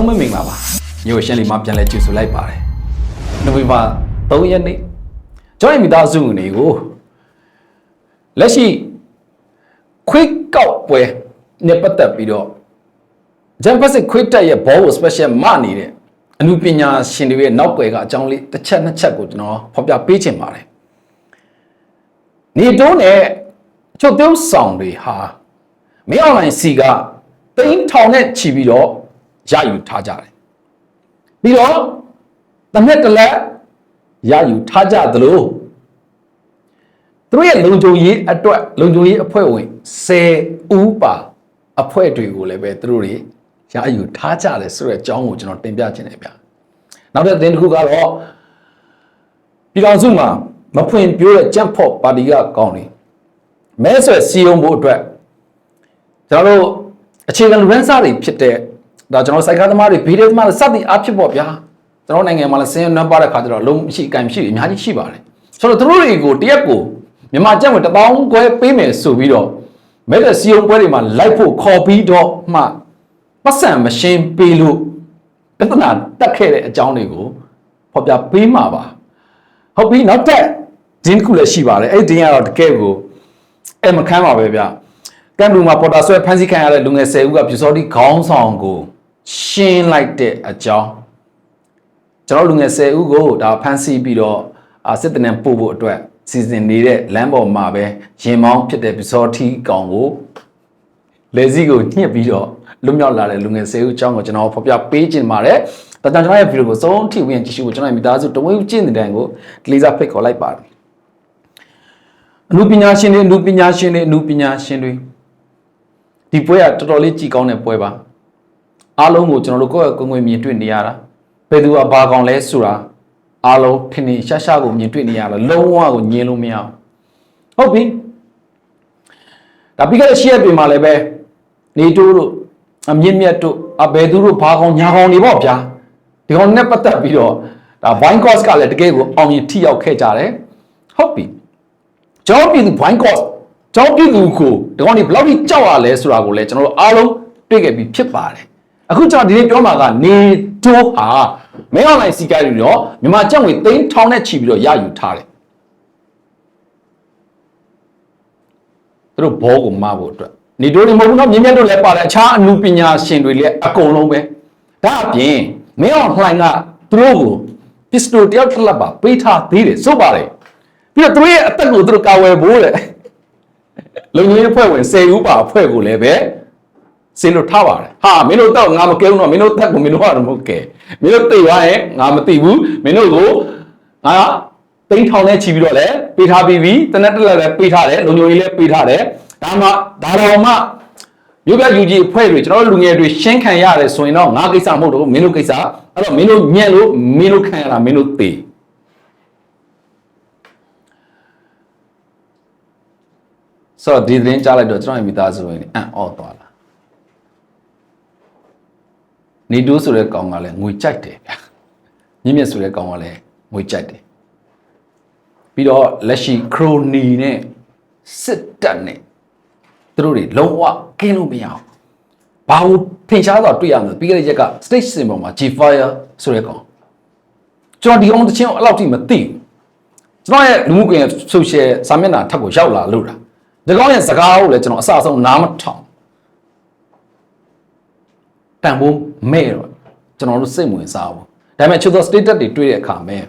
လုံးမင်္ဂလာပါမြို့ရှင်းလီမှာပြန်လဲကြည့်ဆိုလိုက်ပါတယ်နိုဝင်ဘာ3ရက်နေ့ကျွန်တော်မိသားစုဝင်တွေကိုလက်ရှိခွိတ်ကောက်ပွဲနဲ့ပတ်သက်ပြီးတော့ဂျမ်ပတ်စစ်ခွိတ်တက်ရဲ့ဘောကို special မနေတဲ့အမှုပညာရှင်တွေရဲ့နောက်ွယ်ကအကြောင်းလေးတစ်ချက်နှစ်ချက်ကိုကျွန်တော်ဖော်ပြပေးချင်ပါတယ်နေတုံးနဲ့ချုပ်တုံးဆောင်တွေဟာမင်းအွန်လိုင်းစီကတိန်းထောင်နဲ့ချီပြီးတော့ ရယူထားကြတယ်ပြီးတော့တစ်နှစ်တစ်လက်ရယူထားကြသလိုသူတို့ရဲ့လုံခြုံရေးအတွက်လုံခြုံရေးအဖွဲ့ဝင်10ဦးပါအဖွဲ့တွေကိုလည်းပဲသူတို့တွေရယူထားကြတယ်ဆိုတဲ့အကြောင်းကိုကျွန်တော်တင်ပြခြင်းတယ်ဗျာနောက်တဲ့သတင်းတစ်ခုကတော့ပြည်တော်စုမှာမဖွင့်ပြိုးတဲ့ကြက်ဖို့ပါတီကကောင်းတယ်မဲဆွယ်စီယုံဖို့အတွက်ကျွန်တော်တို့အခြေခံလူရန်စားတွေဖြစ်တဲ့ ဒါကျွန်တော်စိုက်ကားသမားတွေဗီဒီယိုသမားတွေစသည်အားဖြစ်ပေါ့ဗျာကျွန်တော်နိုင်ငံမှာလည်းစင်းနံပါတ်တဲ့ခါကျတော့လုံးရှိအကင်ရှိအများကြီးရှိပါတယ်ဆိုတော့သူတို့တွေကိုတရက်ကိုမြန်မာကျပ်ဝင်1000ခွဲပေးမယ်ဆိုပြီးတော့မဲတဲ့စီယုံပွဲတွေမှာလိုက်ဖို့ခေါ်ပြီးတော့မှပတ်စံမရှင်းပေးလို့ပြဿနာတက်ခဲ့တဲ့အကြောင်းတွေကိုဖော်ပြပေးမှာပါဟုတ်ပြီနောက်တက်ဒင်းတစ်ခုလည်းရှိပါတယ်အဲ့ဒီဒင်းကတော့တကယ်ကိုအဲ့မခမ်းပါပဲဗျကမ်ဘလူမှာပေါ်တာဆွဲဖန်ဆီးခံရတဲ့လူငယ်10ဦးကပြူစောတိခေါင်းဆောင်ကို ရှင်းလိုက်တဲ့အကြောင်းကျွန်တော်လူငယ်10ဦးကိုဒါဖန်ဆီးပြီးတော့အာစစ်တနံပို့ဖို့အတွက်စီစဉ်နေတဲ့လမ်းပေါ်မှာပဲရင်မောင်းဖြစ်တဲ့ပြူစောတိကောင်ကိုလေစီကိုညှစ်ပြီးတော့လွတ်မြောက်လာတဲ့လူငယ်10ဦးအကြောင်းကိုကျွန်တော်ဖော်ပြပေးခြင်းပါတယ်။ဒါကြောင့်ကျွန်တော်ရဲ့ဗီဒီယိုကိုစုံထိဝင်ကြည့်ရှုဖို့ကျွန်တော်ရဲ့မိသားစုတဝင်းကျင့်တဲ့တိုင်ကိုဒလီဇာဖိတ်ခေါ်လိုက်ပါတယ်။အမှုပညာရှင်တွေအမှုပညာရှင်တွေအမှုပညာရှင်တွေဒီပွဲကတော်တော်လေးကြည်ကောင်းတဲ့ပွဲပါ။ အားလုံးကိုကျွန်တော်တို့ကိုယ့်ရဲ့ကိုယ်ငွေမြင်တွေ့နေရတာဘယ်သူကဘာကောင်လဲဆိုတာအားလုံးထင်ထင်ရှားရှားကိုမြင်တွေ့နေရတာလုံးဝကိုညင်လို့မရဘူး။ဟုတ်ပြီ။ဒါပြီးခဲ့တဲ့ရှေ့ရက်ပြင်မှာလည်းပဲနေတိုးတို့အမြင့်မြတ်တို့အဘယ်သူတို့ဘာကောင်ညာကောင်တွေပေါ့ဗျာဒီကောင်နဲ့ပတ်သက်ပြီးတော့ဒါ wine cost ကလည်းတကယ်ကိုအောင်မြင်ထိရောက်ခဲ့ကြတယ်ဟုတ်ပြီကျွန်တော်ပြည်သူ wine cost ကျွန်တော်ပြည်သူကိုဒီကောင်တွေဘယ်လောက်ထိကြောက်ရလဲဆိုတာကိုလည်းကျွန်တော်တို့အားလုံးတွေ့ခဲ့ပြီးဖြစ်ပါတယ် အခုကျွန်တော်ဒီနေ့ပြောမှာကနေတိုးဟာမင်းအွန်လိုင်းစီကရီတော့မြန်မာကျပ်ငွေသိန်းထောင်နဲ့ချီပြီးတော့ရယူထားတယ်သူတို့ဘောကိုမဖို့အတွက်နေတိုးတွေမဟုတ်ဘူးเนาะမြင်းမြတ်တို့လည်းပါတယ်အခြားအမှုပညာရှင်တွေလည်းအကုန်လုံးပဲဒါအပြင်မင်းအောင်လှိုင်ကသူတို့ကိုပစ္စတိုတယောက်တစ်လက်ပါပေးထားသေးတယ်စိုးပါတယ်ပြီးတော့သူတို့ရဲ့အသက်ကိုသူတို့ကာဝယ်ဖို့တဲ့လုံငင်းအဖွဲ့ဝင်10ဦးပါအဖွဲ့ကိုလည်းပဲ စေလို့ထားပါတယ်ဟာမင်းတို့တော့ငါမကဲဘူးတော့မင်းတို့တက်ကိုမင်းတို့ကတော့မဟုတ်ကဲမင်းတို့သိသွားရင်ငါမသိဘူးမင်းတို့ကိုငါတိန်းထောင်နဲ့ချီပြီးတော့လည်းပေးထားပြီးပြီတနက်တက်လက်လည်းပေးထားတယ်လုံညိုကြီးလည်းပေးထားတယ်ဒါမှဒါတော်မှမြို့ပြယူကြီးအဖွဲ့တွေကျွန်တော်တို့လူငယ်တွေရှင်းခံရတယ်ဆိုရင်တော့ငါကိစ္စမဟုတ်တော့ဘူးမင်းတို့ကိစ္စအဲ့တော့မင်းတို့ညံ့လို့မင်းတို့ခံရတာမင်းတို့သေဆိုတော့ဒီသတင်းကြားလိုက်တော့ကျွန်တော်ရဲ့မိသားစုဝင်အံ့ဩသွားလာ နေတိုးဆိုတဲ့ကောင်ကလည်းငွေကြိုက်တယ်ဗျာမြင့်မြတ်ဆိုတဲ့ကောင်ကလည်းငွေကြိုက်တယ်ပြီးတော့လက်ရှိခရိုနီနဲ့စစ်တပ်နဲ့သူတို့တွေလုံးဝကင်းလို့မရအောင်ဘာလို့ထင်ရှားတော့တွေ့ရမလဲပြီးခဲ့တဲ့ရက်က stage symbol မှာ G-Fire ဆိုတဲ့ကောင်ကျွန်တော်ဒီအောင်တချင်းအဲ့လောက်ထိမသိဘူးကျွန်တော်ရဲ့လူမှုကွန်ရက် social စာမျက်နှာထပ်ကိုရောက်လာလို့တာဒီကောင်ရဲ့စကားကိုလည်းကျွန်တော်အစအဆုံးနားမထောင်တန်ဖိုး မဲ့တော့ကျွန်တော်တို့စိတ်ဝင်စားဘူးဒါပေမဲ့ချူသော status တွေတွေ့တဲ့အခါမဲ့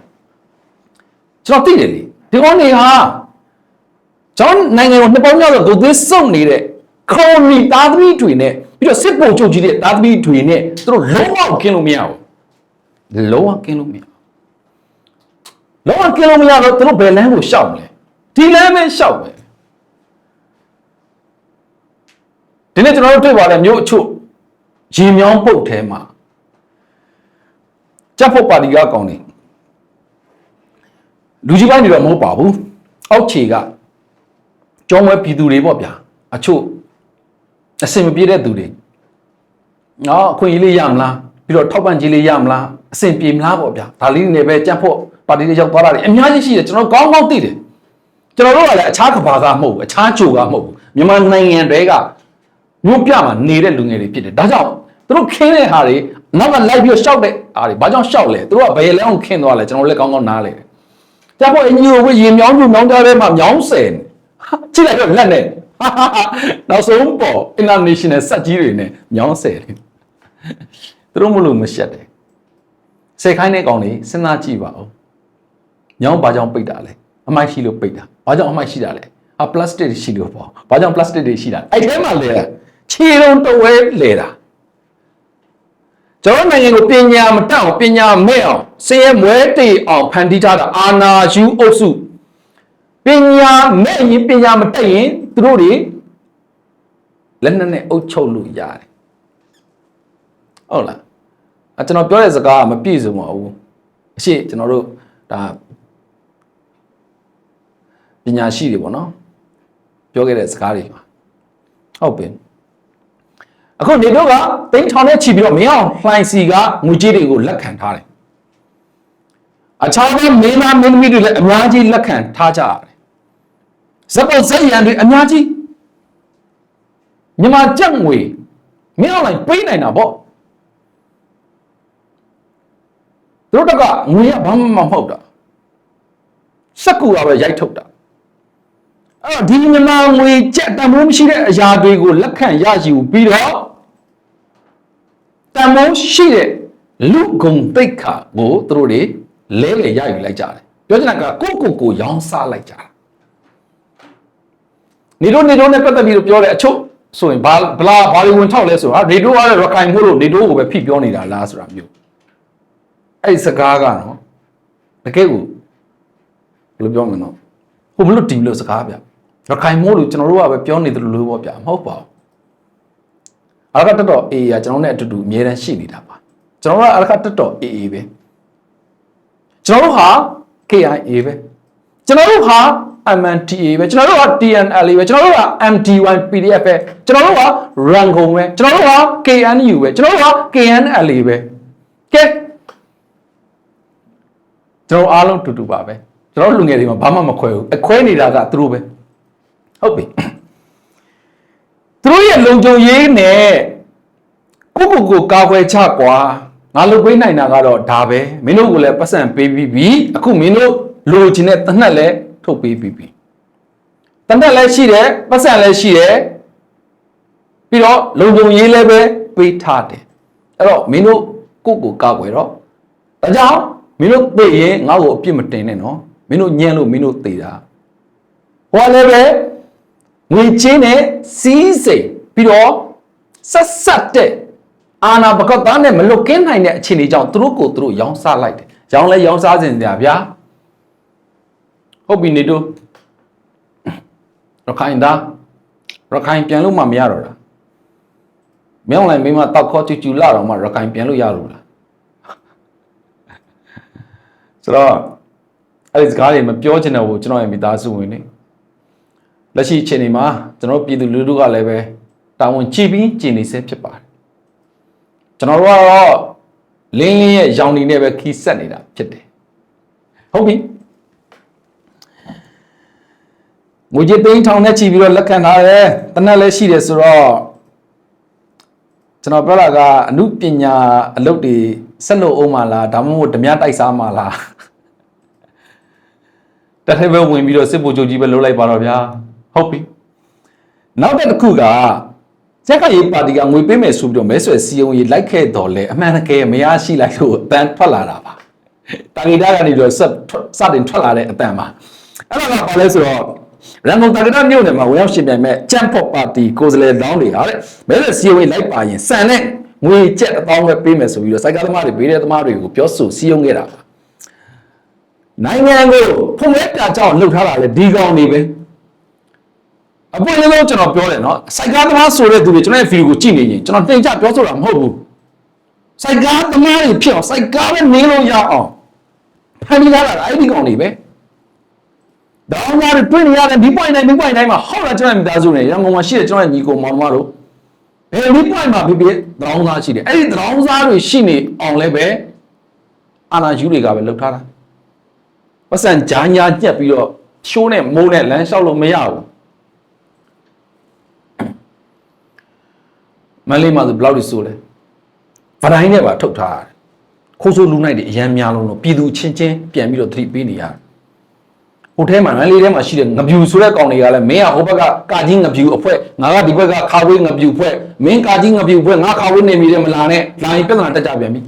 ကျွန်တော်သိတယ်လေဒီကောင်တွေဟာကျွန်တော်နိုင်ငံကိုနှစ်ပေါင်းများစွာကိုသွေးစုံနေတဲ့ခရိုနီသားသမီးတွေနဲ့ပြီးတော့စစ်ဗိုလ်ချုပ်ကြီးတဲ့သားသမီးတွေနဲ့သူတို့လုံးဝကင်းလို့မရဘူးလုံးဝကင်းလို့မရဘူးလုံးဝကင်းလို့မရတော့သူတို့ဘယ်လမ်းကိုရှောက်မလဲဒီလမ်းပဲရှောက်ပဲဒီနေ့ကျွန်တော်တို့တွေ့ပါလေမြို့အချို့ ရေမြောင်းပုတ်ထဲမှာကြက်ဖို့ပါတီကကောင်းနေလူကြီးပိုင်းတွေတော့မဟုတ်ပါဘူးအောက်ခြေကကျောင်းဝဲပြည်သူတွေပေါ့ဗျာအချို့အစင်မပြေတဲ့သူတွေနော်အခွင့်အရေးလေးရမလားပြီးတော့ထောက်ပံ့ကြေးလေးရမလားအစင်ပြေမလားပေါ့ဗျာဒါလေးနေပဲကြက်ဖို့ပါတီတွေရောက်သွားတာတွေအများကြီးရှိတယ်ကျွန်တော်ကောင်းကောင်းသိတယ်ကျွန်တော်တို့ကလည်းအခြားကဘာကမဟုတ်ဘူးအခြားကြိုကမဟုတ်ဘူးမြန်မာနိုင်ငံတွေကမြို့ပြမှာနေတဲ့လူငယ်တွေဖြစ်တယ်ဒါကြောင့် သူတို့ခင်းတဲ့ဟာတွေနောက်ကလိုက်ပြီးတော့ရှောက်တဲ့အားတွေဘာကြောင့်ရှောက်လဲသူတို့ကဘယ်လဲအောင်ခင်းသွားလဲကျွန်တော်လည်းကောင်းကောင်းနားလဲတယ်ကြဖို့အညီကိုရေမြောင်းပြမြောင်းကြတဲ့မှာမြောင်းဆယ်နေဟာကြည့်လိုက်တော့လက်နဲ့ဟာဟာဟာနောက်ဆုံးပေါ် international စက်ကြီးတွေနဲ့မြောင်းဆယ်တယ်သူတို့မလို့မရှက်တယ်ဆယ်ခိုင်းတဲ့ကောင်လေးစဉ်းစားကြည့်ပါဦးမြောင်းဘာကြောင့်ပိတ်တာလဲအမိုက်ရှိလို့ပိတ်တာဘာကြောင့်အမိုက်ရှိတာလဲဟာပလတ်စတစ်တွေရှိလို့ပေါ့ဘာကြောင့်ပလတ်စတစ်တွေရှိတာလဲအဲ့ထဲမှာလဲတာခြေလုံးတဝဲလဲတာ ကျွန်တော်နိုင်ငံကိုပညာမတတ်အောင်ပညာမဲ့အောင်စင်ရဲမွဲတေအောင်ဖန်တီးထားတာအာနာယူအုပ်စုပညာမဲ့ရင်ပညာမတတ်ရင်သူတို့တွေလက်နက်နဲ့အုပ်ချုပ်လို့ရတယ်ဟုတ်လားအကျွန်တော်ပြောတဲ့စကားကမပြည့်စုံပါဘူးအရှိကျွန်တော်တို့ဒါပညာရှိတွေပေါ့နော်ပြောခဲ့တဲ့စကားတွေပါဟုတ်ပြီ အခုနေတို့ကတိန်းထောင်နဲ့ချီပြီးတော့မင်းအောင်လှိုင်စီကငွေကြေးတွေကိုလက်ခံထားတယ်အခြားသောမင်းသားမင်းသမီးတွေလည်းအများကြီးလက်ခံထားကြရတယ်ဇက်ပေါ်ဇက်ရန်တွေအများကြီးမြန်မာကြက်ငွေမင်းအောင်လှိုင်ပေးနိုင်တာပေါ့သူတို့တကငွေကဘာမှမဟုတ်တာစက်ကူကပဲရိုက်ထုတ်တာအဲ့တော့ဒီမြန်မာငွေကြက်တန်ဖိုးမရှိတဲ့အရာတွေကိုလက်ခံရယူပြီးတော့ တန်ဖိုးရှိတဲ့လူဂုံတိတ်ခါကိုသူတို့တွေလဲလေရယူလိုက်ကြတယ်ပြောချင်တာကကိုယ့်ကိုယ်ကိုရောင်းစားလိုက်ကြတာနေတို့နေတို့နဲ့ပတ်သက်ပြီးတော့ပြောတဲ့အချုပ်ဆိုရင်ဘာဘလာဘာတွေဝင်ထောက်လဲဆိုတော့နေတို့ကလည်းရခိုင်မို့လို့နေတို့ကိုပဲဖိပြောနေတာလားဆိုတာမျိုးအဲ့ဒီစကားကနော်တကယ်ကိုဘယ်လိုပြောမလဲနော်ဟိုဘလို့တီလို့စကားဗျရခိုင်မို့လို့ကျွန်တော်တို့ကပဲပြောနေတယ်လို့ပေါ့ဗျမဟုတ်ပါဘူး အရကတက်တော့အေးရကျွန်တော်နဲ့အတူတူအမြဲတမ်းရှိနေတာပါကျွန်တော်တို့ကအရကတက်တော့အေးအေးပဲကျွန်တော်တို့ဟာ KIA ပဲကျွန်တော်တို့ဟာ MNTA ပဲကျွန်တော်တို့က TNL ပဲကျွန်တော်တို့က MT1 PDF ပဲကျွန်တော်တို့က Rangon ပဲကျွန်တော်တို့က KNU ပဲကျွန်တော်တို့က KNL ပဲကဲကျွန်တော်အားလုံးတူတူပါပဲကျွန်တော်လူငယ်တွေမှာဘာမှမခွဲဘူးအခွဲနေတာကသူတို့ပဲဟုတ်ပြီ သူတို့ရဲ့လုံခြုံရေးနဲ့ကိုကိုကိုကာကွယ်ချကွာငါလုပ်ပေးနိုင်တာကတော့ဒါပဲမင်းတို့ကိုလည်းပတ်စံပေးပြီးပြီအခုမင်းတို့လိုချင်တဲ့တနက်လည်းထုတ်ပေးပြီးပြီတနက်လည်းရှိတယ်ပတ်စံလည်းရှိတယ်ပြီးတော့လုံခြုံရေးလည်းပဲပေးထားတယ်အဲ့တော့မင်းတို့ကိုကိုကာကွယ်တော့ဒါကြောင့်မင်းတို့သိရင်ငါ့ကိုအပြစ်မတင်နဲ့နော်မင်းတို့ညံ့လို့မင်းတို့သိတာဟောလည်းပဲ ငွေချင်းနဲ့စီးစိမ်ပြီးတော့ဆက်ဆက်တဲ့အာနာဘကတ်သားနဲ့မလွတ်ကင်းနိုင်တဲ့အခြေအနေကြောင့်သူတို့ကိုသူတို့ရောင်းစားလိုက်တယ်။ရောင်းလဲရောင်းစားစင်တယ်ဗျာ။ဟုတ်ပြီနေတို့ရခိုင်သားရခိုင်ပြန်လို့မှမရတော့တာ။မြောင်းလိုက်မိမတောက်ခေါ်ချူချူလာတော့မှရခိုင်ပြန်လို့ရလို့လား။ဆိုတော့အဲ့ဒီစကားတွေမပြောချင်တဲ့ဘူးကျွန်တော်ရဲ့မိသားစုဝင်နေ လက်ရှိအခြေအနေမှာကျွန်တော်ပြည်သူလူထုကလည်းပဲတာဝန်ကြည့်ပြီးကျင်နေဆဲဖြစ်ပါတယ်ကျွန်တော်တို့ကတော့လင်းလင်းရဲ့ရောင်နေနဲ့ပဲခီးဆက်နေတာဖြစ်တယ်ဟုတ်ပြီငွေကြေးသိန်းထောင်နဲ့ချီပြီးတော့လက်ခံထားတယ်တနက်လည်းရှိတယ်ဆိုတော့ကျွန်တော်ပြောတာကအမှုပညာအလုပ်တွေဆက်လို့အောင်မလားဒါမှမဟုတ်ဓမြတိုက်စားမလားတထက်ပဲဝင်ပြီးတော့စစ်ဗိုလ်ချုပ်ကြီးပဲလှုပ်လိုက်ပါတော့ဗျာ ဟုတ်ပြီနောက်တစ်ခုကဇက်ကရေးပါတီကငွေပေးမယ်ဆိုပြီးတော့မဲဆွယ်စီယုံရေးလိုက်ခဲ့တော်လဲအမှန်တကယ်မရရှိလိုက်လို့အတန်ထွက်လာတာပါတာဂီတာကနေတော့စစတင်ထွက်လာတဲ့အတန်ပါအဲ့ဒါကဘာလဲဆိုတော့ရန်ကုန်တာဂီတာမြို့နယ်မှာဝင်ရောက်ရှင်ပြိုင်မဲ့ကြမ်ဖော့ပါတီကိုယ်စားလှယ်လောင်းတွေဟာတဲ့မဲဆွယ်စီယုံရေးလိုက်ပါရင်စံနဲ့ငွေကျက်အပေါင်းပဲပေးမယ်ဆိုပြီးတော့စိုက်ကားသမားတွေဘေးတဲ့သမားတွေကိုပြောဆိုစီယုံခဲ့တာပါနိုင်ငံကိုဖုန်လဲပြကြောင်းလှုပ်ထားတာလေဒီကောင်တွေပဲ အပွင့်လေးလုံးကျွန်တော်ပြောတယ်နော်စိုက်ကားသမားဆိုတဲ့သူတွေကျွန်တော်ရဲ့ဗီဒီယိုကိုကြည့်နေရင်ကျွန်တော်တင်ကြပြောဆိုတာမဟုတ်ဘူးစိုက်ကားသမားတွေဖြစ်အောင်စိုက်ကားပဲနင်းလို့ရအောင်ဖန်ပြီးလာတာအဲ့ဒီကောင်တွေပဲဒေါင်းသားတွေတွေ့နေရတယ်ဒီ point တိုင်းဒီ point တိုင်းမှာဟုတ်လားကျွန်တော်မိသားစုနေရန်ကုန်မှာရှိတဲ့ကျွန်တော်ရဲ့ညီကိုမောင်မတို့ဘယ်ဒီ point မှာဖြစ်ဖြစ်ဒေါင်းသားရှိတယ်အဲ့ဒီဒေါင်းသားတွေရှိနေအောင်လည်းပဲအာနာယူတွေကပဲလှုပ်ထားတာပတ်စံဂျာညာညက်ပြီးတော့ရှိုးနဲ့မိုးနဲ့လမ်းလျှောက်လို့မရဘူး မန်လေးမှာဆိုဘယ်လောက်ထိဆိုလဲဗတိုင်းနဲ့ပါထုတ်ထားရတယ်ခိုးဆိုးလူနိုင်တွေအရန်များလုံးလို့ပြည်သူချင်းချင်းပြန်ပြီးတော့သတိပေးနေရတယ်ဟိုထဲမှာနန်းလေးထဲမှာရှိတဲ့ငပြူဆိုတဲ့ကောင်တွေကလည်းမင်းကဟိုဘက်ကကာကြီးငပြူအဖွဲ့ငါကဒီဘက်ကခါဝေးငပြူအဖွဲ့မင်းကာကြီးငပြူအဖွဲ့ငါခါဝေးနေမိတယ်မလားနဲ့လာရင်ပြဿနာတက်ကြပြန်ပြီ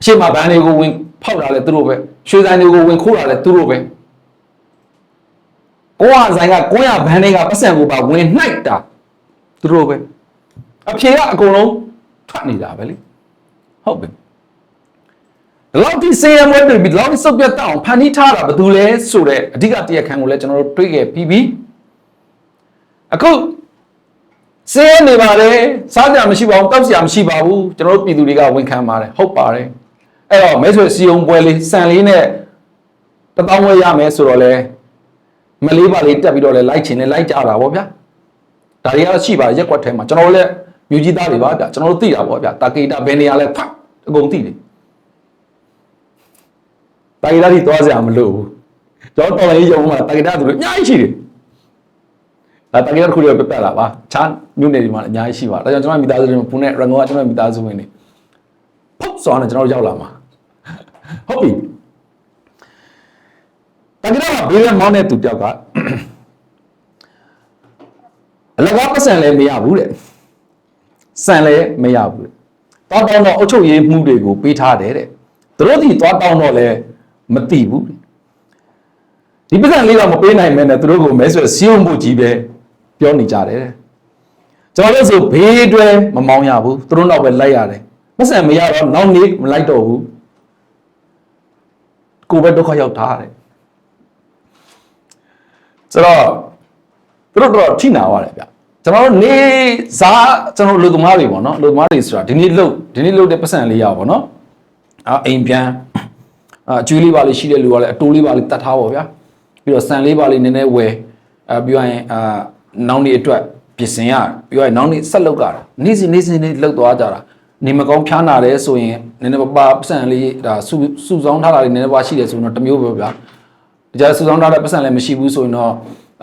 အရှိမဘန်းတွေကိုဝင်ဖောက်တာလဲသူတို့ပဲရွှေဆိုင်တွေကိုဝင်ခိုးတာလဲသူတို့ပဲကိုရဆိုင်ကကိုရဘန်းတွေကပတ်စံကိုပါဝင်နှိုက်တာသူတို့ပဲ အဖြေကအကုန်လုံးထွက်နေတာပဲလေဟုတ်ပြီဒီလောက်ထိစေရမွဲတွေ့ပြီးဒီလောက်ထိစုပ်ပြတ်တောင်းဖန်တီးထားတာဘာတူလဲဆိုတော့အဓိကတရားခံကိုလည်းကျွန်တော်တို့တွေးခဲ့ပြီးပြီအခုစေရနေပါတယ်စားကြမရှိပါဘူးတောက်စရာမရှိပါဘူးကျွန်တော်တို့ပြည်သူတွေကဝန်ခံပါတယ်ဟုတ်ပါတယ်အဲ့တော့မဲဆွေစီယုံပွဲလေးစံလေးနဲ့တပေါင်းဝဲရမယ်ဆိုတော့လေမလေးပါလေးတက်ပြီးတော့လေလိုက်ချင်လေလိုက်ကြတာဗောဗျာဒါတွေကတော့ရှိပါရက်ကွက်ထဲမှာကျွန်တော်တို့လည်း မြူကြီးသားတွေပါဗျာကျွန်တော်တို့သိတာဗောဗျာတာကေတာဘယ်နေရာလဲဖတ်အကုန်သိတယ်တာဂီတာတွေသွားစရာမလိုဘူးကျွန်တော်တော်လည်းရုံမှာတာဂီတာသူတို့အများကြီးရှိတယ်အဲတာဂီတာတစ်ခုတည်းပဲပြတ်လာပါချားမြို့နယ်ဒီမှာအများကြီးရှိပါဒါကြောင့်ကျွန်တော်မိသားစုတွေမှာပူနဲ့ရန်ကုန်ကကျွန်တော်မိသားစုဝင်တွေဖုတ်စွာနဲ့ကျွန်တော်ရောက်လာမှာဟုတ်ပြီတာဂီတာကဘေးကမောင်းတဲ့သူတယောက်ကအလကားပတ်စံလည်းမရဘူးတဲ့ စံလည်းမရဘူးတဲ့တောင်းတောင်းတော့အုတ်ချုပ်ရေးမှုတွေကိုပေးထားတယ်တဲ့သူတို့ဒီသွားတောင်းတော့လည်းမသိဘူးဒီပတ်စံလေးတော့မပေးနိုင်မဲနဲ့သူတို့ကိုမဲဆွဲစီးုံဖို့ကြီးပဲပြောနေကြတယ်တဲ့ကျွန်တော်တို့ဆိုဘေးတွဲမမောင်းရဘူးသူတို့တော့ပဲလိုက်ရတယ်ပတ်စံမရတော့နောက်နေ့မလိုက်တော့ဘူးကိုယ်ပဲဒုက္ခရောက်တာတဲ့ဆိုတော့သူတို့တော့ထိနာသွားတယ်ဗျ ကျွန်တော်တို့နေစားကျွန်တော်လူသမားတွေပေါ့နော်လူသမားတွေဆိုတာဒီနေ့လို့ဒီနေ့လို့တဲ့ပတ်စံလေးရပါပေါ့နော်အာအိမ်ပြန်အာအကျွေးလေးပါလေးရှိတဲ့လူကလည်းအတိုးလေးပါလေးတတ်ထားပါဗျာပြီးတော့ဆန်လေးပါလေးနည်းနည်းဝယ်အာပြီးတော့ရင်အာနောင်နေအတွက်ပြင်ဆင်ရပြီးတော့ရင်နောင်နေဆက်လုပ်ကြတာနေ့စဉ်နေ့စဉ်နေ့လှုပ်သွားကြတာနေမကောင်းဖျားနာတယ်ဆိုရင်နည်းနည်းပါးပါပတ်စံလေးဒါစုစုဆောင်းထားတာလေးနည်းနည်းပါးရှိတယ်ဆိုတော့တစ်မျိုးပဲဗျာဒီကြစုဆောင်းထားတဲ့ပတ်စံလည်းမရှိဘူးဆိုရင်တော့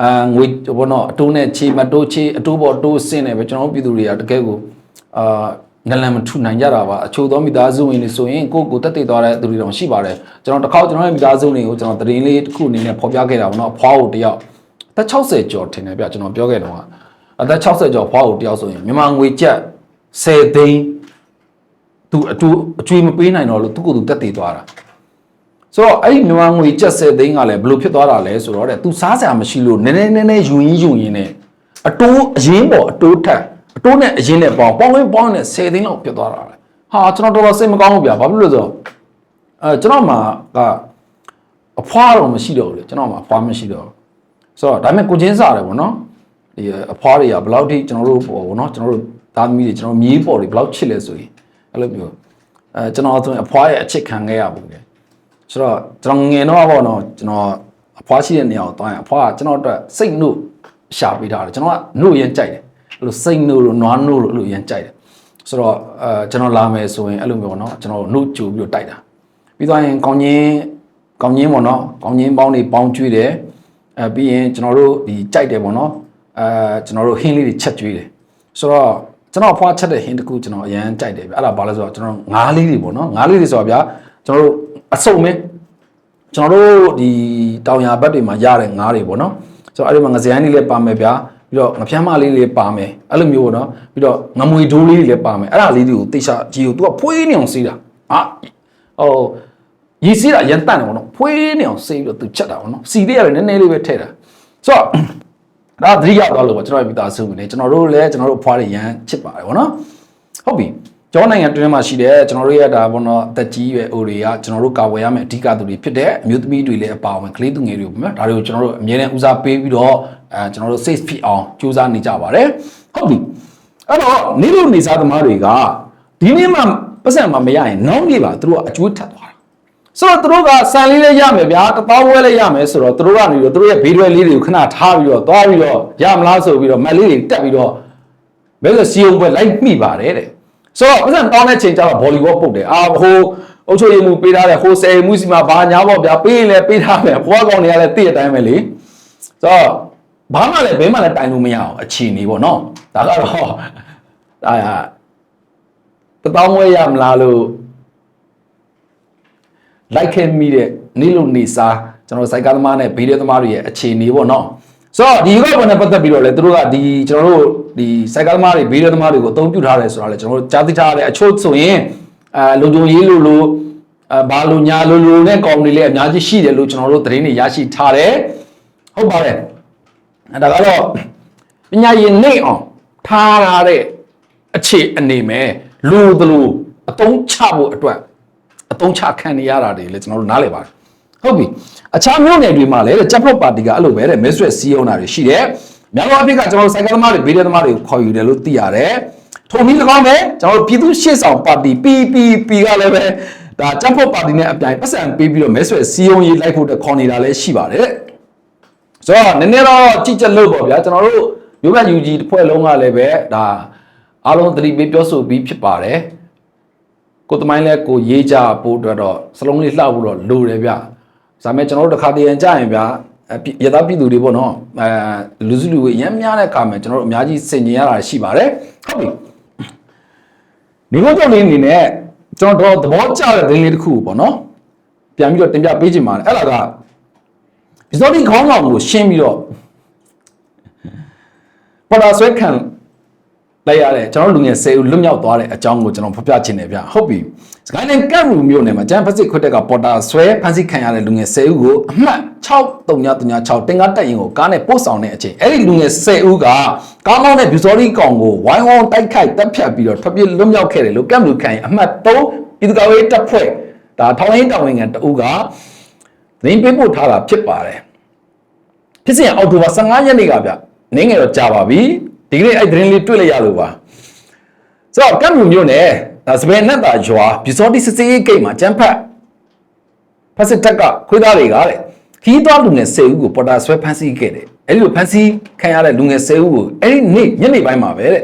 အာငွေဘောနော်အတိုးနဲ့ချေမတိုးချေအတိုးပေါ်တိုးဆင်းတယ်ပဲကျွန်တော်တို့ပြည်သူတွေကတကယ်ကိုအာနလန်မထူနိုင်ကြတာပါအချို့သောမိသားစုဝင်တွေဆိုရင်ကိုယ့်ကိုယ်တက်တည်သွားတဲ့သူတွေတောင်ရှိပါတယ်ကျွန်တော်တစ်ခေါက်ကျွန်တော်ရဲ့မိသားစုတွေကိုကျွန်တော်သတင်းလေးတစ်ခုအနေနဲ့ဖော်ပြခဲ့တာပေါ့နော်အဖွားကိုတယောက်အသက်60ကျော်ထင်တယ်ဗျကျွန်တော်ပြောခဲ့တော့အသက်60ကျော်ဖွားကိုတယောက်ဆိုရင်မြန်မာငွေကျပ်10သိန်းသူအတူအကျွေးမပေးနိုင်တော့လို့သူကိုယ်သူတက်တည်သွားတာ ဆိုတော့အဲ့ဒီမြန်မာငွေကျပ်10သိန်းကလည်းဘယ်လိုဖြစ်သွားတာလဲဆိုတော့တဲ့သူစားစရာမရှိလို့နည်းနည်းနည်းနည်းယူရင်းယူရင်းနဲ့အတိုးအရင်ပေါ်အတိုးထက်အတိုးနဲ့အရင်နဲ့ပေါင်းပေါင်းဝင်ပေါင်းနဲ့10သိန်းလောက်ဖြစ်သွားတာလေဟာကျွန်တော်တော်တော်စိတ်မကောင်းဘူးဗျာဘာဖြစ်လို့လဲဆိုတော့အဲကျွန်တော်မှာကအဖွားတော့မရှိတော့ဘူးလေကျွန်တော်မှာအဖွားမရှိတော့ဘူးဆိုတော့ဒါပေမဲ့ကိုချင်းစားတယ်ပေါ့နော်ဒီအဖွားတွေကဘယ်လောက်ထိကျွန်တော်တို့ပေါ့ဗောနော်ကျွန်တော်တို့သားသမီးတွေကျွန်တော်မြေးပေါ်တွေဘယ်လောက်ချစ်လဲဆိုရင်အဲ့လိုမျိုးအဲကျွန်တော်ဆိုရင်အဖွားရဲ့အချစ်ခံခဲ့ရဘူးလေ ဆိုတော့ကျွန်တော်ငယ်တော့ပေါ့နော်ကျွန်တော်အဖွားရှိတဲ့နေရာကိုသွားရင်အဖွားကကျွန်တော်အတွက်စိတ်နှုတ်ရှာပေးထားတယ်ကျွန်တော်ကနှုတ်ရင်ကြိုက်တယ်အဲ့လိုစိတ်နှုတ်လို့နွားနှုတ်လို့အဲ့လိုရင်ကြိုက်တယ်ဆိုတော့အဲကျွန်တော်လာမယ်ဆိုရင်အဲ့လိုမျိုးပေါ့နော်ကျွန်တော်နှုတ်ကြိုပြီးတော့တိုက်တာပြီးသွားရင်ကောင်းချင်းကောင်းချင်းပေါ့နော်ကောင်းချင်းပေါင်းတွေပေါင်းကျွေးတယ်အဲပြီးရင်ကျွန်တော်တို့ဒီကြိုက်တယ်ပေါ့နော်အဲကျွန်တော်တို့ဟင်းလေးတွေချက်ကျွေးတယ်ဆိုတော့ကျွန်တော်ဖွားချက်တဲ့ဟင်းတစ်ခုကျွန်တော်အရန်ကြိုက်တယ်ဗျအဲ့ဒါဘာလဲဆိုတော့ကျွန်တော်ငါးလေးတွေပေါ့နော်ငါးလေးတွေဆိုတော့ဗျာကျွန်တော်တို့ အစုံမင်းကျွန်တော်တို့ဒီတောင်ရဘက်တွေမှာရတဲ့ငါးတွေပေါ့နော်ဆိုတော့အဲ့ဒီမှာငစရန်လေးလည်းပါမယ်ဗျာပြီးတော့ငဖြမ်းမလေးလေးပါမယ်အဲ့လိုမျိုးပေါ့နော်ပြီးတော့ငမွေဒိုးလေးတွေလည်းပါမယ်အဲ့ဒါလေးတွေကိုတိချကြီးကို तू ကဖွေးနေအောင်စီးတာဟာဟိုရည်စီးတာရန်တန့်တယ်ပေါ့နော်ဖွေးနေအောင်စီးပြီးတော့ तू ချက်တာပေါ့နော်စီလေးရတယ်နည်းနည်းလေးပဲထည့်တာဆိုတော့ဒါသတိရသွားလို့ပေါ့ကျွန်တော်မိသားစုဝင်နေကျွန်တော်တို့လည်းကျွန်တော်တို့ဖွားတွေရန်ချစ်ပါတယ်ပေါ့နော်ဟုတ်ပြီ ကျောင်းနိုင်ငံတွင်းမှာရှိတဲ့ကျွန်တော်တို့ရဲ့ဒါပေါ့နော်အသက်ကြီးရွယ်အိုတွေကကျွန်တော်တို့ကာဝယ်ရမယ့်အဓိကသူတွေဖြစ်တဲ့အမျိုးသမီးတွေလည်းအပါအဝင်ကလေးသူငယ်တွေပေါ့နော်ဒါတွေကိုကျွန်တော်တို့အမြဲတမ်းဦးစားပေးပြီးတော့အဲကျွန်တော်တို့ safe ဖြစ်အောင်ကြိုးစားနေကြပါတယ်ဟုတ်ပြီအဲ့တော့နေလို့နေစားသမားတွေကဒီနေ့မှပတ်စံမှမရရင်နောက်နေ့ပါသူတို့ကအကျွေးထပ်သွားတာဆိုတော့သူတို့ကဆန်လေးလေးရမယ်ဗျာတပေါင်းဝဲလေးရမယ်ဆိုတော့သူတို့ကနေတော့သူတို့ရဲ့ဘေးတွဲလေးတွေကိုခဏထားပြီးတော့သွားပြီးတော့ရမလားဆိုပြီးတော့မက်လေးတွေတက်ပြီးတော့မဲဆိုစီယုံပွဲလိုက်မိပါတယ်တဲ့ ဆိုတော့ပတ်စံတောင်းတဲ့ချိန်ကျတော့ဗော်လီဘောပုတ်တယ်အာဟိုအုတ်ချုပ်ရည်မှုပေးထားတယ်ဟိုဆယ်မှုစီမှာဘာညာပေါ့ဗျာပေးရင်လည်းပေးထားမယ်ဘွားကောင်တွေကလည်းတည့်တဲ့အတိုင်းပဲလေဆိုတော့ဘာမှလည်းဘဲမှလည်းတိုင်လို့မရအောင်အခြေအနေပေါ့နော်ဒါကတော့ဒါတပေါင်းဝဲရမလားလို့လိုက်ခဲ့မိတဲ့နေ့လို့နေစားကျွန်တော်စိုက်ကားသမားနဲ့ဗီဒီယိုသမားတွေရဲ့အခြေအနေပေါ့နော် ဆိုတော့ဒီကောက်ပေါ်နဲ့ပတ်သက်ပြီးတော့လေသူတို့ကဒီကျွန်တော်တို့ဒီစိုက်ကားသမားတွေဗီဒီယိုသမားတွေကိုအသုံးပြုထားတယ်ဆိုတာလေကျွန်တော်တို့ကြားသိထားရတယ်အချို့ဆိုရင်အာလုံခြုံရေးလို့လို့အာဘာလို့ညာလို့လို့နဲ့ကော်မတီလေးအများကြီးရှိတယ်လို့ကျွန်တော်တို့သတင်းတွေရရှိထားတယ်ဟုတ်ပါတယ်အဲဒါကတော့ပညာရင်နေအောင်ထားရတဲ့အခြေအနေမဲ့လူသလိုအတုံးချဖို့အတွက်အတုံးချခံနေရတာတွေလည်းကျွန်တော်တို့နားလည်ပါတယ် ဟုတ်ပြီအခြားမျိုးနယ်တွေမှာလည်းချက်ဖို့ပါတီကအဲ့လိုပဲတဲ့မဲဆွဲစီးအောင်တာတွေရှိတယ်များသောအားဖြင့်ကကျွန်တော်တို့စိုက်ကသမားတွေဗီဒီယိုသမားတွေကိုခေါ်ယူတယ်လို့သိရတယ်ထုံနည်း၎င်းပဲကျွန်တော်တို့ပြည်သူ့ရှေ့ဆောင်ပါတီ PPP ကလည်းပဲဒါချက်ဖို့ပါတီနဲ့အပြိုင်ပတ်စံပေးပြီးတော့မဲဆွဲစီးအောင်ရေးလိုက်ဖို့အတွက်ခေါ်နေတာလည်းရှိပါတယ်တဲ့ဆိုတော့နည်းနည်းတော့ကြည့်ချက်လို့ပေါ့ဗျာကျွန်တော်တို့မြို့ဘက် UG တစ်ဖွဲ့လုံးကလည်းပဲဒါအားလုံးသတိပေးပြောဆိုပြီးဖြစ်ပါတယ်ကိုသမိုင်းလဲကိုရေးကြဖို့အတွက်တော့စလုံးလေးလှဖို့တော့လိုတယ်ဗျ။ ဒါပေမဲ့ကျွန်တော်တို့တစ်ခါတည်းရန်ကြရင်ဗျအပြရသပြည်သူတွေပေါ့နော်အဲလူစုလူဝေးရမ်းများတဲ့အခါမှာကျွန်တော်တို့အများကြီးစင်ကျင်ရတာရှိပါတယ်။ဟုတ်ပြီ။ဒီလိုကြောင့်လေးအနေနဲ့ကျွန်တော်တို့သဘောကျတဲ့သတင်းလေးတစ်ခုပေါ့နော်။ပြန်ပြီးတော့တင်ပြပေးချင်ပါတယ်။အဲ့ဒါကဒီစောဒီခေါင်းဆောင်ကိုရှင်းပြီးတော့ပေါ်တာဆွဲခံ လိုက်ရတယ်ကျွန်တော်လူငယ်10ဦးလွတ်မြောက်သွားတဲ့အကြောင်းကိုကျွန်တော်ဖော်ပြချင်တယ်ဗျဟုတ်ပြီစကိုင်းတိုင်းကတ်ရူမြို့နယ်မှာဂျန်ဖက်စစ်ခွတ်တက်ကပေါ်တာဆွဲဖမ်းဆီးခံရတဲ့လူငယ်10ဦးကိုအမှတ်6336တင်ကားတက်ရင်ကိုကားနဲ့ပို့ဆောင်တဲ့အချိန်အဲ့ဒီလူငယ်10ဦးကကားမောင်းတဲ့ဘျူစော်ရီကောင်ကိုဝိုင်းဝန်းတိုက်ခိုက်တပ်ဖြတ်ပြီးတော့ထွက်ပြေးလွတ်မြောက်ခဲ့တယ်လို့ကတ်ရူခံရင်အမှတ်3ပြည်သူ့ကာကွယ်ရေးတပ်ဖွဲ့ဒါထောင်ရင်းတောင်ဝင်ငံတအူးကသတင်းပေးပို့ထားတာဖြစ်ပါတယ်ဖြစ်စဉ်အောက်တိုဘာ15ရက်နေ့ကဗျနင်းငယ်တော့ကြာပါပြီ ဒီကနေ့အဲ့သတင်းလေးတွေ့လိုက်ရလို့ပါဆိုတော့ကတ်မှုမျိုးနဲ့ဒါစပယ်နက်တာရွာပြစောတိစစ်စေးဂိတ်မှာကျန်းဖတ်ဖက်စစ်တက်ကခွေးသားတွေကတဲ့ခီးသွားလူငယ်10ဦးကိုပေါ်တာဆွဲဖမ်းဆီးခဲ့တယ်အဲ့ဒီလိုဖမ်းဆီးခံရတဲ့လူငယ်10ဦးကိုအဲ့ဒီနေ့ညနေပိုင်းမှာပဲတဲ့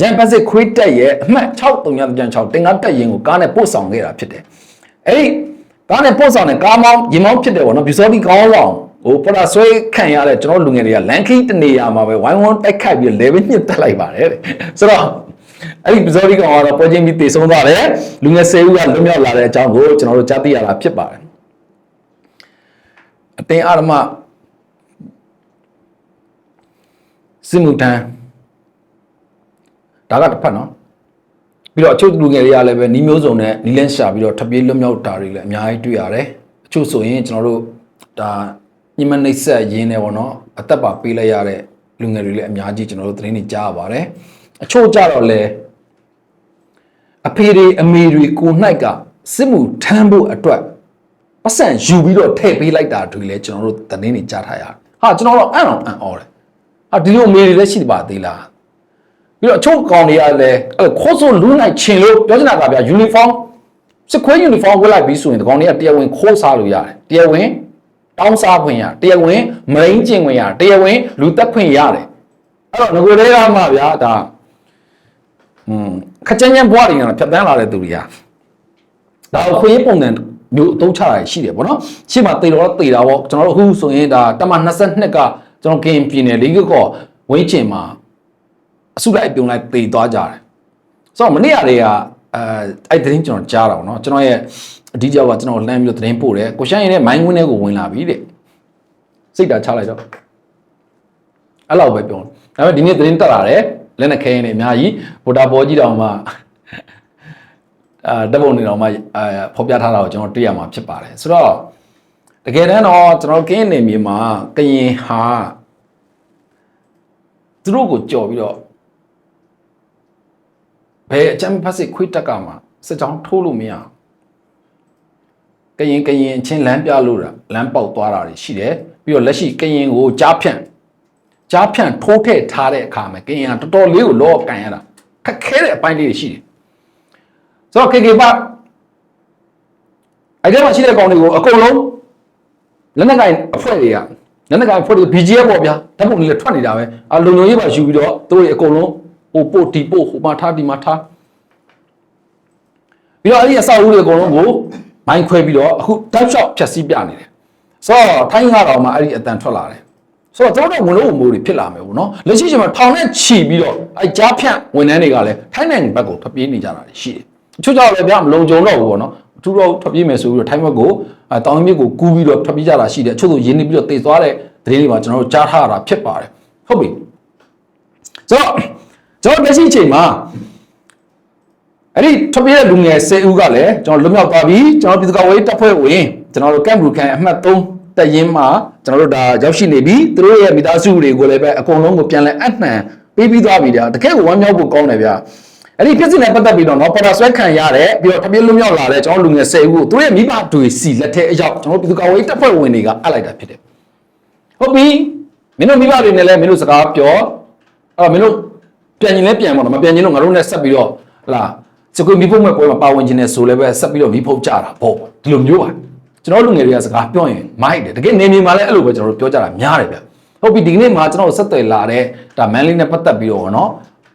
ဂျန်ဖက်စစ်ခွေးတက်ရဲ့အမှတ်6336တင်ကားတက်ရင်ကိုကားနဲ့ပို့ဆောင်ခဲ့တာဖြစ်တယ်အဲ့ဒီကားနဲ့ပို့ဆောင်တဲ့ကားမောင်းရင်မောင်းဖြစ်တယ်ဗောနော်ပြစောတိကောင်းဆောင် ဟိုပရဆွဲခံရတဲ့ကျွန်တော်လူငယ်တွေကလန်ခီတနေရာမှာပဲဝိုင်းဝန်းတိုက်ခိုက်ပြီး level ညှစ်တက်လိုက်ပါတယ်တဲ့ဆိုတော့အဲ့ဒီပဇော်ဒီကောင်ကတော့ပေါ်ချင်းပြီးတည်ဆုံးသွားတယ်လူငယ်10ဦးကလွတ်မြောက်လာတဲ့အကြောင်းကိုကျွန်တော်တို့ကြားသိရတာဖြစ်ပါတယ်အတင်းအာရမစစ်မှုထမ်းဒါကတစ်ဖက်နော်ပြီးတော့အချို့လူငယ်တွေကလည်းပဲနီးမျိုးစုံနဲ့နီးလန်းရှာပြီးတော့ထပ်ပြေးလွတ်မြောက်တာတွေလည်းအများကြီးတွေ့ရတယ်အချို့ဆိုရင်ကျွန်တော်တို့ဒါ ညမနှိပ်ဆက်ရင်းနေပေါ့နော်အသက်ပါပေးလိုက်ရတဲ့လူငယ်တွေလည်းအများကြီးကျွန်တော်တို့သတင်းတွေကြားရပါတယ်အချို့ကြတော့လေအဖေတွေအမေတွေကို၌ကစစ်မှုထမ်းဖို့အတွက်ပတ်စံယူပြီးတော့ထည့်ပေးလိုက်တာတွေလည်းကျွန်တော်တို့သတင်းတွေကြားထားရတယ်ဟာကျွန်တော်တို့အံ့အောင်အံ့ဩတယ်ဟာဒီလိုအမေတွေလည်းရှိပါသေးလားပြီးတော့အချို့ကောင်တွေကလည်းအဲ့ခိုးဆိုလူနိုင်ချင်လို့ပြောချင်တာကဗျာယူနီဖောင်းစစ်ခွေးယူနီဖောင်းဝတ်လိုက်ပြီးဆိုရင်ဒီကောင်တွေကတရားဝင်ခိုးစားလို့ရတယ်တရားဝင် တောင်းစားခွင့်ရတရားဝင်မရင်းကျင်ခွင့်ရတရားဝင်လူတက်ခွင့်ရတယ်အဲ့တော့ငကိုတွေကမှဗျာဒါอืมခက်ချမ်းချမ်းဘွားတွေကတော့ဖြတ်တန်းလာတဲ့သူတွေကဒါကိုခွင့်ရပုံစံမျိုးအသုံးချတာရှိတယ်ဗောနော်ရှေ့မှာတေတော်တေတာဗောကျွန်တော်တို့အခုဆိုရင်ဒါတမ22ကကျွန်တော်ကင်ပြည်နယ်လေးကောဝင်းချင်မှာအစုလိုက်ပြုံလိုက်တေသွားကြတယ်ဆိုတော့မနေ့ကတွေကအဲအဲ့သတင်းကျွန်တော်ကြားတာဗောနော်ကျွန်တော်ရဲ့ အဒီကြောက်ကကျွန်တော်လှမ်းပြီးတော့သတင်းပို့တယ်ကိုရှမ်းရင်နဲ့မိုင်းဝင်းထဲကိုဝင်လာပြီတဲ့စိတ်ဓာတ်ချလိုက်တော့အဲ့လောက်ပဲပြောတယ်ဒါပေမဲ့ဒီနေ့သတင်းတက်လာတယ်လက်နဲ့ခဲရင်လည်းအများကြီးဗိုလ်တာပေါ်ကြီးတောင်မှအာတပ်ပုံနေတော်မှအာဖော်ပြထားတာကိုကျွန်တော်တွေ့ရမှာဖြစ်ပါတယ်ဆိုတော့တကယ်တမ်းတော့ကျွန်တော်ကင်းနေမြေမှာကရင်ဟာသူတို့ကိုကြော်ပြီးတော့ဘယ်အချမ်းဖတ်စစ်ခွေးတက်ကမှစစ်ကြောင်းထိုးလို့မရအောင် ကရင်ကရင်ချင်းလမ်းပြလို့တာလမ်းပေါက်သွားတာတွေရှိတယ်ပြီးတော့လက်ရှိကရင်ကိုကြားဖြန့်ကြားဖြန့်ထိုးထည့်ထားတဲ့အခါမှာကရင်ကတော်တော်လေးကိုလောကန်ရတာခက်ခဲတဲ့အပိုင်းလေးတွေရှိတယ်ဆိုတော့ KK ပါအဲ့ဒီမှာရှိတဲ့ကောင်တွေကိုအကုန်လုံးလက်နက်ကင်အဖွဲ့တွေကလက်နက်ကင်အဖွဲ့တွေ BGF ပေါ့ဗျာဓာတ်ပုံတွေလည်းထွက်နေတာပဲအလုံလုံရေးပါယူပြီးတော့သူတို့တွေအကုန်လုံးဟိုပို့တီပို့ဟိုမှာထားဒီမှာထားပြီးတော့အဲ့ဒီအဆောက်အဦတွေအကုန်လုံးကို မိုင်းခွဲပြီးတော့အခု top shot ဖြတ်စည်းပြနေတယ်ဆိုတော့ထိုင်းကတော့မှအဲ့ဒီအတန်ထွက်လာတယ်ဆိုတော့ကျွန်တော်တို့ဝင်လို့မိုးတွေဖြစ်လာမယ်ပေါ့နော်လက်ရှိချိန်မှာထောင်နဲ့ချီပြီးတော့အဲ့ကြားဖြန့်ဝန်ထမ်းတွေကလည်းထိုင်းနိုင်ငံဘက်ကိုထွက်ပြေးနေကြတာရှိတယ်ချို့ကြောင့်လည်းဗျာမလုံခြုံတော့ဘူးပေါ့နော်ထူတော့ထွက်ပြေးမယ်ဆိုပြီးတော့ထိုင်းဘက်ကိုအဲတောင်မြစ်ကိုကူးပြီးတော့ထွက်ပြေးကြတာရှိတယ်အချို့ဆိုရင်းနေပြီးတော့တေသွားတဲ့သတင်းတွေမှာကျွန်တော်တို့ကြားထားရတာဖြစ်ပါတယ်ဟုတ်ပြီဆိုတော့ကျွန်တော်လက်ရှိအချိန်မှာ အဲ့ဒီထွက်ပြေးတဲ့လူငယ်10ဦးကလည်းကျွန်တော်လွတ်မြောက်သွားပြီကျွန်တော်ပြည်သူ့ကာကွယ်ရေးတပ်ဖွဲ့ဝင်ကျွန်တော်တို့ကမ်ဘူခံအမှတ်3တပ်ရင်းမှာကျွန်တော်တို့ဒါရောက်ရှိနေပြီသူတို့ရဲ့မိသားစုတွေကိုလည်းပဲအကုန်လုံးကိုပြန်လည်အနှံပေးပြီးသွားပြီဗျာတကယ်ကိုဝမ်းမြောက်ဖို့ကောင်းတယ်ဗျာအဲ့ဒီဖြစ်စဉ်နဲ့ပတ်သက်ပြီးတော့နော်ပေါ်တာဆွဲခံရတဲ့ပြီးတော့ထပြေးလွတ်မြောက်လာတဲ့ကျွန်တော်လူငယ်10ဦးကိုသူတို့ရဲ့မိဘတွေစီလက်ထဲအရောက်ကျွန်တော်ပြည်သူ့ကာကွယ်ရေးတပ်ဖွဲ့ဝင်တွေကအပ်လိုက်တာဖြစ်တယ်ဟုတ်ပြီမင်းတို့မိဘတွေနဲ့လည်းမင်းတို့စကားပြောအဲ့တော့မင်းတို့ပြန်ရင်လည်းပြန်ပါတော့မပြန်ရင်တော့ငါတို့နဲ့ဆက်ပြီးတော့ဟလာ စကွေမိဖို့မဲ့ပွဲမှာပါဝင်ခြင်းနဲ့ဆိုလည်းပဲဆက်ပြီးတော့မိဖို့ကြတာပေါ့ဒီလိုမျိုးပါကျွန်တော်လူငယ်တွေကစကားပြောရင်မိုက်တယ်တကယ်နေမြေမှာလည်းအဲ့လိုပဲကျွန်တော်တို့ပြောကြတာများတယ်ဗျဟုတ်ပြီဒီကနေ့မှာကျွန်တော်ဆက်သွယ်လာတဲ့ဒါမန်လေးနဲ့ပတ်သက်ပြီးတော့เนาะ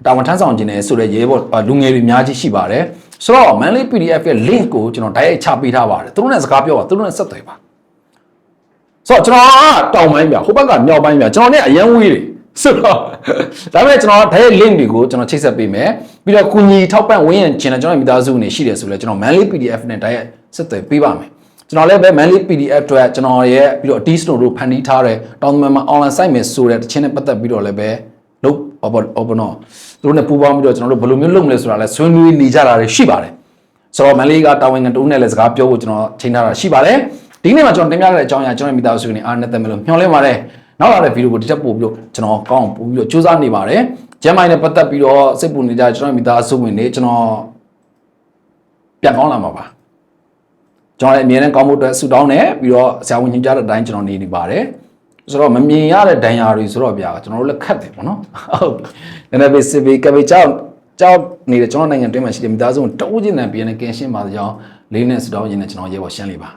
တာဝန်ထမ်းဆောင်ခြင်းနဲ့ဆိုတဲ့ရဲဘော်လူငယ်တွေအများကြီးရှိပါတယ်ဆိုတော့ Manly PDF ရဲ့ link ကိုကျွန်တော် direct ချပေးထားပါတယ်သူတို့နဲ့စကားပြောပါသူတို့နဲ့ဆက်သွယ်ပါဆိုတော့ကျွန်တော်ကတောင်ပိုင်းပြဟိုဘက်ကမြောက်ပိုင်းပြကျွန်တော်နဲ့အရန်ဝေးတယ် ဆိုတော့ဒါပေမဲ့ကျွန်တော် direct link တွေကိုကျွန်တော်ချိတ်ဆက်ပေးမယ်ပြီးတော့ကုညီထောက်ပံ့ဝင်းရံခြင်းနဲ့ကျွန်တော်မိသားစုနေရှိတယ်ဆိုလဲကျွန်တော် Manly PDF နဲ့ direct ဆက်သွယ်ပေးပါမယ်ကျွန်တော်လည်းပဲ Manly PDF အတွက်ကျွန်တော်ရဲ့ပြီးတော့ T-Store တို့ဖန်တီးထားတဲ့တောင်သမမှာ online site မယ်ဆိုတဲ့တခြင်းနဲ့ပတ်သက်ပြီးတော့လည်းပဲလုပ်ဘောဘောဘောနော်သူတို့နဲ့ပူးပေါင်းပြီးတော့ကျွန်တော်တို့ဘယ်လိုမျိုးလုပ်မလဲဆိုတာလည်းဆွေးနွေးနေကြတာတွေရှိပါတယ်ဆိုတော့မန်လေးကတာဝန်ခံတူနဲ့လည်းစကားပြောဖို့ကျွန်တော်ချိန်ထားတာရှိပါတယ်ဒီနေ့မှာကျွန်တော်တင်ပြခဲ့တဲ့အကြောင်းအရာကျွန်တော်မိသားစုကနေအားနဲ့တက်မယ်လို့မျှော်လင့်ပါတယ် နောက်လာတဲ့ဗီဒီယိုကိုတစ်ချက်ပို့ပြီးတော့ကျွန်တော်ကောင်းအောင်ပို့ပြီးတော့စူးစမ်းနေပါတယ်ကျမ်းမိုင်းနဲ့ပတ်သက်ပြီးတော့စိတ်ပူနေကြကျွန်တော်မိသားစုဝင်တွေကျွန်တော်ပြန်ကောင်းလာမှာပါကျွန်တော်လည်းအမြဲတမ်းကောင်းဖို့အတွက်ဆုတောင်းနေပြီးတော့ဆရာဝန်ညွှန်ကြားတဲ့အတိုင်းကျွန်တော်နေနေပါတယ်ဆိုတော့မမြင်ရတဲ့ဒဏ်ရာတွေဆိုတော့ဗျာကျွန်တော်တို့လည်းခက်တယ်ပေါ့နော်ဟုတ်ပြီနည်းနည်းပဲစစ်ပြီးကပေကြောက်ကြောက်နေတဲ့ကျွန်တော်နိုင်ငံတွင်းမှာရှိတဲ့မိသားစုတအုပ်ချင်းနဲ့ပြန်နေကင်းရှင်းပါကြောင်းလေးနဲ့ဆုတောင်းရင်းနဲ့ကျွန်တော်ရေပေါ်ရှင်းလေးပါ